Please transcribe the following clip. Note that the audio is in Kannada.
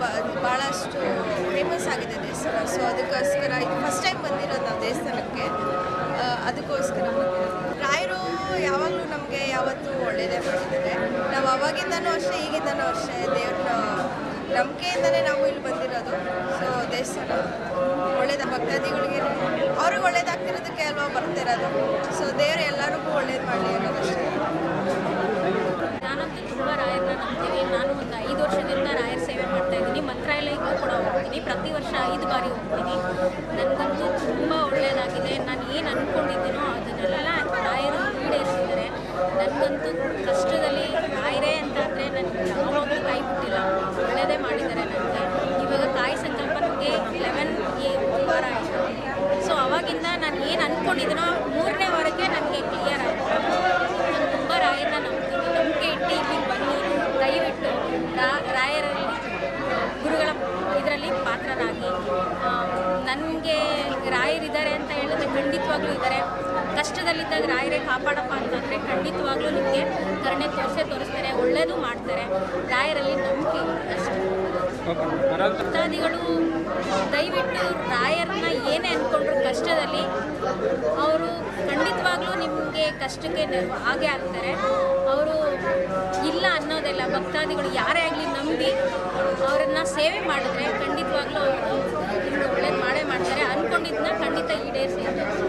ಬಹಳಷ್ಟು ಭಾಳಷ್ಟು ಫೇಮಸ್ ಆಗಿದೆ ದೇವಸ್ಥಾನ. ಸೊ ಅದಕ್ಕೋಸ್ಕರ ಇದು ಫಸ್ಟ್ ಟೈಮ್ ಬಂದಿರೋದು ನಾವು ದೇವಸ್ಥಾನಕ್ಕೆ. ಅದಕ್ಕೋಸ್ಕರ ರಾಯರು ಯಾವಾಗಲೂ ನಮಗೆ ಯಾವತ್ತೂ ಒಳ್ಳೆಯದೇ ಮಾಡಿದ್ದಾರೆ ನಾವು ಅವಾಗಿಂದನೂ ಅಷ್ಟೇ, ಈಗಿಂದನೂ ಅಷ್ಟೇ ದೇವ್ರನ್ನ ನಂಬಿಕೆಯಿಂದನೇ ನಾವು ಇಲ್ಲಿ ಬಂದಿರೋದು. ಸೊ ದೇವಸ್ಥಾನ ಒಳ್ಳೇದ ಭಕ್ತಾದಿಗಳಿಗೆ, ಅವ್ರಿಗೆ ಒಳ್ಳೇದಾಗ್ತಿರೋದಕ್ಕೆ ಅಲ್ವಾ ಬರ್ತಿರೋದು. ಸೊ ದೇವ್ರು ಎಲ್ಲರಿಗೂ ಒಳ್ಳೇದು ಮಾಡಲಿ ಅನ್ನೋದಷ್ಟೇ. ನಾನಂತೂ ತುಂಬ ರಾಯರನ್ನ ನಂಬ್ತೀನಿ. ನಾನು ಒಂದು ಐದು ವರ್ಷದಿಂದ ರಾಯರ ವರ್ಷ ಐದು ಬಾರಿ ಹೋಗ್ತೀನಿ. ನನಗಂತೂ ತುಂಬ ಒಳ್ಳೆಯದಾಗಿದೆ ನಾನು ಏನು ಅಂದ್ಕೊಂಡಿದ್ದೀನೋ ಅದನ್ನೆಲ್ಲ ರಾಯರು ಈಡೇರಿಸಿದ್ದಾರೆ. ನನಗಂತೂ ಕಷ್ಟದಲ್ಲಿ ರಾಯರೇ ಅಂತ ಅಂದರೆ ನನಗೆ ಯಾವಾಗಲೂ ಕೈ ಬಿಟ್ಟಿಲ್ಲ ಒಳ್ಳೆಯದೇ ಮಾಡಿದ್ದಾರೆ ನನಗೆ ಇವಾಗ ತಾಯಿ ಸಂಕಲ್ಪ ನನಗೆ ಲೆವೆನ್ ವಾರ ಆಯಿತು. ಸೊ ಅವಾಗಿಂದ ನಾನು ಏನು ಅಂದ್ಕೊಂಡಿದ್ದೀನೋ ಮೂರನೇ ವಾರಕ್ಕೆ ನನಗೆ ಕ್ಲಿಯರ್ ಆಯಿತು ನಾನು ತುಂಬ ರಾಯರನ್ನ ನಂಬ್ತೀನಿ ನಂಬಿಕೆ ಇಟ್ಟು ಇಲ್ಲಿಗೆ ಬನ್ನಿ ದಯವಿಟ್ಟು ರಾ- ರಾಯರಲ್ಲಿ ಗುರುಗಳ ಇದರಲ್ಲಿ ಪಾತ್ರರಾಗಿ ನನಗೆ ರಾಯರಿದ್ದಾರೆ ಅಂತ ಹೇಳಿದ್ರೆ ಖಂಡಿತವಾಗ್ಲೂ ಇದ್ದಾರೆ. ಕಷ್ಟದಲ್ಲಿದ್ದಾಗ ರಾಯರೇ ಕಾಪಾಡಪ್ಪ ಅಂತಂದರೆ ಖಂಡಿತವಾಗ್ಲೂ ನಿಮಗೆ ಕರುಣೆ ತೋರಿಸೇ ತೋರಿಸ್ತಾರೆ, ಒಳ್ಳೇದು ಮಾಡ್ತಾರೆ. ರಾಯರಲ್ಲಿ ನಂಬಿಕೆ ಭಕ್ತಾದಿಗಳು ದಯವಿಟ್ಟು ರಾಯರನ್ನ ಏನೇ ಅಂದ್ಕೊಂಡ್ರು ಕಷ್ಟದಲ್ಲಿ ಅವರು ಖಂಡಿತವಾಗ್ಲೂ ನಿಮಗೆ ಕಷ್ಟಕ್ಕೆ ನೆರವು ಹಾಗೆ ಆಗ್ತಾರೆ. ಅವರು ಇಲ್ಲ ಅನ್ನೋದೆಲ್ಲ, ಭಕ್ತಾದಿಗಳು ಯಾರೇ ಆಗಲಿ ನಂಬಿ ಅವರನ್ನ ಸೇವೆ ಮಾಡಿದ್ರೆ ಖಂಡಿತವಾಗ್ಲೂ ಅವರು ನಿಮ್ಗೆ ಒಳ್ಳೇದು ಮಾಡೇ ಮಾಡ್ತಾರೆ ಅಂದ್ಕೊಂಡಿದ್ದನ್ನ ಖಂಡಿತ ಈಡೇರಿಸಿ